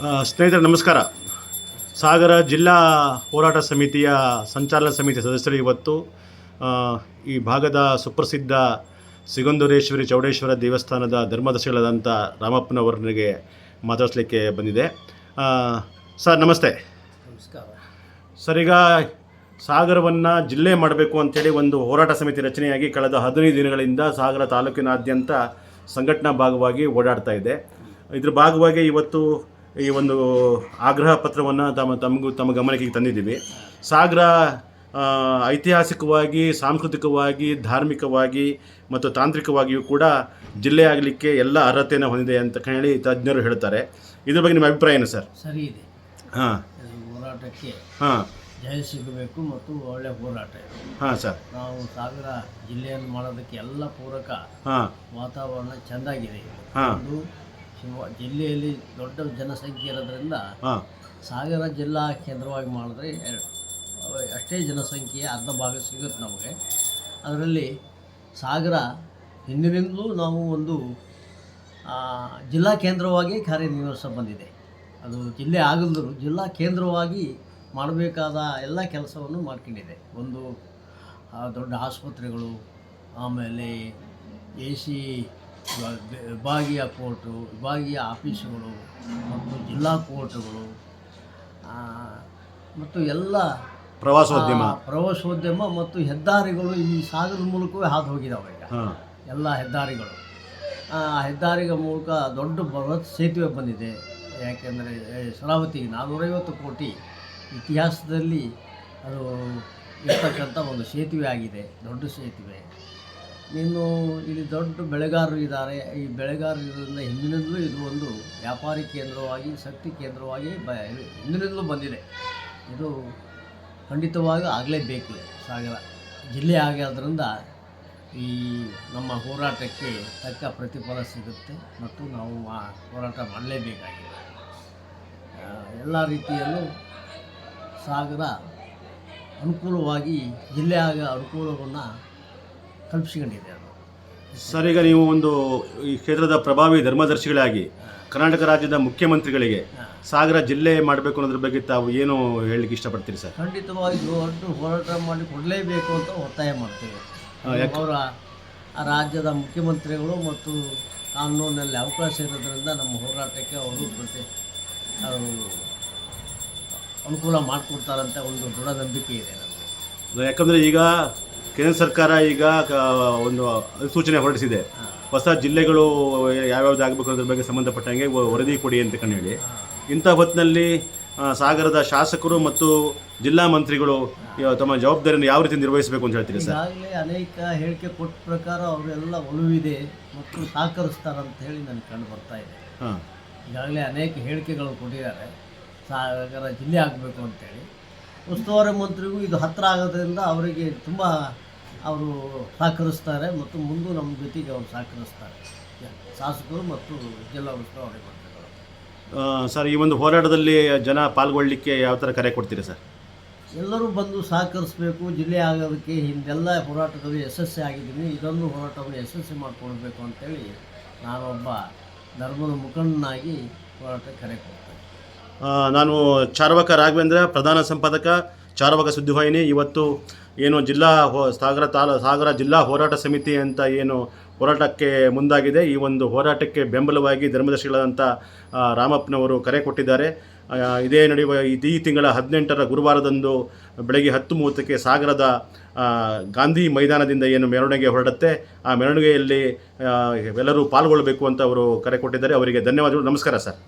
ಸ್ನೇಹಿತರೆ ನಮಸ್ಕಾರ. ಸಾಗರ ಜಿಲ್ಲಾ ಹೋರಾಟ ಸಮಿತಿಯ ಸಂಚಾಲನ ಸಮಿತಿ ಸದಸ್ಯರು ಇವತ್ತು ಈ ಭಾಗದ ಸುಪ್ರಸಿದ್ಧ ಸಿಗಂಧೂರೇಶ್ವರಿ ಚೌಡೇಶ್ವರ ದೇವಸ್ಥಾನದ ಧರ್ಮದರ್ಶಿಗಳಾದಂಥ ರಾಮಪ್ಪನವರನಿಗೆ ಮಾತಾಡಿಸ್ಲಿಕ್ಕೆ ಬಂದಿದೆ. ಸರ್ ನಮಸ್ತೆ. ನಮಸ್ಕಾರ. ಸರ್ ಈಗ ಸಾಗರವನ್ನು ಜಿಲ್ಲೆ ಮಾಡಬೇಕು ಅಂತೇಳಿ ಒಂದು ಹೋರಾಟ ಸಮಿತಿ ರಚನೆಯಾಗಿ ಕಳೆದ ಹದಿನೈದು ದಿನಗಳಿಂದ ಸಾಗರ ತಾಲೂಕಿನಾದ್ಯಂತ ಸಂಘಟನಾ ಭಾಗವಾಗಿ ಓಡಾಡ್ತಾ ಇದೆ. ಇದ್ರ ಭಾಗವಾಗಿ ಇವತ್ತು ಈ ಒಂದು ಆಗ್ರಹ ಪತ್ರವನ್ನು ತಮ್ಮ ತಮಗೂ ತಮ್ಮ ಗಮನಕ್ಕೆ ತಂದಿದ್ದೀವಿ. ಸಾಗರ ಐತಿಹಾಸಿಕವಾಗಿ ಸಾಂಸ್ಕೃತಿಕವಾಗಿ ಧಾರ್ಮಿಕವಾಗಿ ಮತ್ತು ತಾಂತ್ರಿಕವಾಗಿಯೂ ಕೂಡ ಜಿಲ್ಲೆ ಆಗಲಿಕ್ಕೆ ಎಲ್ಲ ಅರ್ಹತೆಯನ್ನು ಹೊಂದಿದೆ ಅಂತ ಹೇಳಿ ತಜ್ಞರು ಹೇಳ್ತಾರೆ. ಇದ್ರ ಬಗ್ಗೆ ನಿಮ್ಮ ಅಭಿಪ್ರಾಯ ಏನು ಸರ್? ಸರಿ ಇದೆ. ಹಾಂ. ಹೋರಾಟಕ್ಕೆ ಹಾಂ. ಜಯ ಸಿಗಬೇಕು ಮತ್ತು ಒಳ್ಳೆ ಹೋರಾಟ ಹಾಂ ಸರ್. ನಾವು ಸಾಗರ ಜಿಲ್ಲೆಯನ್ನು ಮಾಡೋದಕ್ಕೆ ಎಲ್ಲ ಪೂರಕ ಹಾಂ. ವಾತಾವರಣ ಚೆಂದಾಗಿದೆ. ಹಾಂ. ಶಿವ ಜಿಲ್ಲೆಯಲ್ಲಿ ದೊಡ್ಡ ಜನಸಂಖ್ಯೆ ಇರೋದ್ರಿಂದ ಹಾಂ. ಸಾಗರ ಜಿಲ್ಲಾ ಕೇಂದ್ರವಾಗಿ ಮಾಡಿದ್ರೆ ಅಷ್ಟೇ ಜನಸಂಖ್ಯೆಯ ಅರ್ಧ ಭಾಗ ಸಿಗುತ್ತೆ ನಮಗೆ. ಅದರಲ್ಲಿ ಸಾಗರ ಹಿಂದಿನಿಂದಲೂ ನಾವು ಒಂದು ಜಿಲ್ಲಾ ಕೇಂದ್ರವಾಗಿ ಕಾರ್ಯನಿರ್ವಹಿಸ ಬಂದಿದೆ. ಅದು ಜಿಲ್ಲೆ ಆಗಲ್ದರೂ ಜಿಲ್ಲಾ ಕೇಂದ್ರವಾಗಿ ಮಾಡಬೇಕಾದ ಎಲ್ಲ ಕೆಲಸವನ್ನು ಮಾಡ್ಕೊಂಡಿದೆ. ಒಂದು ದೊಡ್ಡ ಆಸ್ಪತ್ರೆಗಳು ಆಮೇಲೆ ಎ ಸಿ ವಿಭಾಗೀಯ ಕೋರ್ಟು ವಿಭಾಗೀಯ ಆಫೀಸುಗಳು ಮತ್ತು ಜಿಲ್ಲಾ ಕೋರ್ಟುಗಳು ಮತ್ತು ಎಲ್ಲ ಪ್ರವಾಸೋದ್ಯಮ. ಪ್ರವಾಸೋದ್ಯಮ ಮತ್ತು ಹೆದ್ದಾರಿಗಳು ಈ ಸಾಗರದ ಮೂಲಕವೇ ಹಾದು ಹೋಗಿದ್ದಾವೆ ಈಗ. ಎಲ್ಲ ಹೆದ್ದಾರಿಗಳು. ಆ ಹೆದ್ದಾರಿಗಳ ಮೂಲಕ ದೊಡ್ಡ ಬೃಹತ್ ಸೇತುವೆ ಬಂದಿದೆ. ಯಾಕೆಂದರೆ ಶರಾವತಿ ನಾನ್ನೂರೈವತ್ತು ಕೋಟಿ ಇತಿಹಾಸದಲ್ಲಿ ಅದು ಇರ್ತಕ್ಕಂಥ ಒಂದು ಸೇತುವೆ ಆಗಿದೆ ದೊಡ್ಡ ಸೇತುವೆ. ಇನ್ನು ಇಲ್ಲಿ ದೊಡ್ಡ ಬೆಳೆಗಾರರು ಇದ್ದಾರೆ. ಈ ಬೆಳೆಗಾರರಿಂದ ಹಿಂದಿನಿಂದಲೂ ಇದು ಒಂದು ವ್ಯಾಪಾರಿ ಕೇಂದ್ರವಾಗಿ, ಶಕ್ತಿ ಕೇಂದ್ರವಾಗಿ ಬ, ಹಿಂದಿನಿಂದಲೂ ಬಂದಿದೆ. ಇದು ಖಂಡಿತವಾಗಿ ಆಗಲೇಬೇಕು ಸಾಗರ ಜಿಲ್ಲೆ ಆಗಿರೋದ್ರಿಂದ ಈ ನಮ್ಮ ಹೋರಾಟಕ್ಕೆ ತಕ್ಕ ಪ್ರತಿಫಲ ಸಿಗುತ್ತೆ ಮತ್ತು ನಾವು ಆ ಹೋರಾಟ ಮಾಡಲೇಬೇಕಾಗಿದೆ. ಎಲ್ಲ ರೀತಿಯಲ್ಲೂ ಸಾಗರ ಅನುಕೂಲವಾಗಿ ಜಿಲ್ಲೆ ಆಗ ಅನುಕೂಲವನ್ನು ಕಲ್ಪಿಸ್ಕೊಂಡಿದೆ ಅದು. ಸರ್ ಈಗ ನೀವು ಒಂದು ಈ ಕ್ಷೇತ್ರದ ಪ್ರಭಾವಿ ಧರ್ಮದರ್ಶಿಗಳಾಗಿ ಕರ್ನಾಟಕ ರಾಜ್ಯದ ಮುಖ್ಯಮಂತ್ರಿಗಳಿಗೆ ಸಾಗರ ಜಿಲ್ಲೆ ಮಾಡಬೇಕು ಅನ್ನೋದ್ರ ಬಗ್ಗೆ ತಾವು ಏನು ಹೇಳಲಿಕ್ಕೆ ಇಷ್ಟಪಡ್ತೀರಿ ಸರ್? ಖಂಡಿತವಾಗಿ ದೊಡ್ಡ ಹೋರಾಟ ಮಾಡಿ ಕೊಡಲೇಬೇಕು ಅಂತ ಒತ್ತಾಯ ಮಾಡ್ತೇವೆ. ಅವರ ಆ ರಾಜ್ಯದ ಮುಖ್ಯಮಂತ್ರಿಗಳು ಮತ್ತು ಕಾನೂನಿನಲ್ಲಿ ಅವಕಾಶ ಇರೋದ್ರಿಂದ ನಮ್ಮ ಹೋರಾಟಕ್ಕೆ ಅವರು ಪ್ರತಿ ಅವರು ಅನುಕೂಲ ಮಾಡಿಕೊಡ್ತಾರಂತ ಒಂದು ದೃಢ ನಂಬಿಕೆ ಇದೆ ನಮಗೆ. ಯಾಕಂದರೆ ಈಗ ಕೇಂದ್ರ ಸರ್ಕಾರ ಈಗ ಒಂದು ಸೂಚನೆ ಹೊರಡಿಸಿದೆ. ಹೊಸ ಜಿಲ್ಲೆಗಳು ಯಾವ್ಯಾವ್ದು ಆಗಬೇಕು ಅದ್ರ ಬಗ್ಗೆ ಸಂಬಂಧಪಟ್ಟಂಗೆ ವರದಿ ಕೊಡಿ ಅಂತ ಕಂಡು ಹೇಳಿ ಇಂಥ ಹೊತ್ತಿನಲ್ಲಿ ಸಾಗರದ ಶಾಸಕರು ಮತ್ತು ಜಿಲ್ಲಾ ಮಂತ್ರಿಗಳು ತಮ್ಮ ಜವಾಬ್ದಾರಿಯನ್ನು ಯಾವ ರೀತಿ ನಿರ್ವಹಿಸಬೇಕು ಅಂತ ಹೇಳ್ತೀರಿ ಸರ್? ಈಗಾಗಲೇ ಅನೇಕ ಹೇಳಿಕೆ ಕೊಟ್ಟ ಪ್ರಕಾರ ಅವರೆಲ್ಲ ಒಲವಿದೆ ಮತ್ತು ಸಹಕರಿಸ್ತಾರಂತ ಹೇಳಿ ನನಗೆ ಕಂಡು ಬರ್ತಾ ಇದೆ. ಹಾಂ. ಈಗಾಗಲೇ ಅನೇಕ ಹೇಳಿಕೆಗಳು ಕೊಟ್ಟಿದ್ದಾರೆ. ಸಾಗರ ಜಿಲ್ಲೆ ಆಗಬೇಕು ಅಂತೇಳಿ. ಉಸ್ತುವಾರಿ ಮಂತ್ರಿಗೂ ಇದು ಹತ್ತಿರ ಆಗೋದ್ರಿಂದ ಅವರಿಗೆ ತುಂಬ ಅವರು ಸಹಕರಿಸ್ತಾರೆ ಮತ್ತು ಮುಂದೂ ನಮ್ಮ ಜೊತೆಗೆ ಅವರು ಸಹಕರಿಸ್ತಾರೆ. ಶಾಸಕರು ಮತ್ತು ಜಿಲ್ಲಾ ಉಸ್ತುವಾರಿ ಸರ್ ಈ ಒಂದು ಹೋರಾಟದಲ್ಲಿ ಜನ ಪಾಲ್ಗೊಳ್ಳಲಿಕ್ಕೆ ಯಾವ ಥರ ಕರೆ ಕೊಡ್ತೀರಿ ಸರ್? ಎಲ್ಲರೂ ಬಂದು ಸಹಕರಿಸಬೇಕು ಜಿಲ್ಲೆ ಆಗೋದಕ್ಕೆ ಹಿಂದೆಲ್ಲ ಹೋರಾಟದಲ್ಲಿ ಯಶಸ್ವಿ ಆಗಿದ್ದೀನಿ ಇದೊಂದು ಹೋರಾಟವನ್ನು ಯಶಸ್ವಿ ಮಾಡಿಕೊಳ್ಬೇಕು ಅಂತೇಳಿ ನಾನೊಬ್ಬ ಧರ್ಮದ ಮುಖಂಡನಾಗಿ ಹೋರಾಟಕ್ಕೆ ಕರೆ ಕೊಡ್ತೇನೆ. ನಾನು ಚಾರ್ವಕ ರಾಘವೇಂದ್ರ ಪ್ರಧಾನ ಸಂಪಾದಕ ಚಾರ್ವಕ ಸುದ್ದಿವಾಹಿನಿ ಇವತ್ತು ಏನು ಜಿಲ್ಲಾ ಹೋ, ಸಾಗರ ತಾಲ, ಸಾಗರ ಜಿಲ್ಲಾ ಹೋರಾಟ ಸಮಿತಿ ಅಂತ ಏನು ಹೋರಾಟಕ್ಕೆ ಮುಂದಾಗಿದೆ. ಈ ಒಂದು ಹೋರಾಟಕ್ಕೆ ಬೆಂಬಲವಾಗಿ ಧರ್ಮದರ್ಶಿಗಳಾದಂಥ ರಾಮಪ್ಪನವರು ಕರೆ ಕೊಟ್ಟಿದ್ದಾರೆ. ಇದೇ ನಡೆಯುವ ಈ ತಿಂಗಳ ಹದಿನೆಂಟರ ಗುರುವಾರದಂದು ಬೆಳಗ್ಗೆ ಹತ್ತು ಮೂವತ್ತಕ್ಕೆ ಸಾಗರದ ಗಾಂಧಿ ಮೈದಾನದಿಂದ ಏನು ಮೆರವಣಿಗೆ ಹೊರಡುತ್ತೆ. ಆ ಮೆರವಣಿಗೆಯಲ್ಲಿ ಎಲ್ಲರೂ ಪಾಲ್ಗೊಳ್ಳಬೇಕು ಅಂತ ಅವರು ಕರೆ ಕೊಟ್ಟಿದ್ದಾರೆ. ಅವರಿಗೆ ಧನ್ಯವಾದಗಳು. ನಮಸ್ಕಾರ ಸರ್.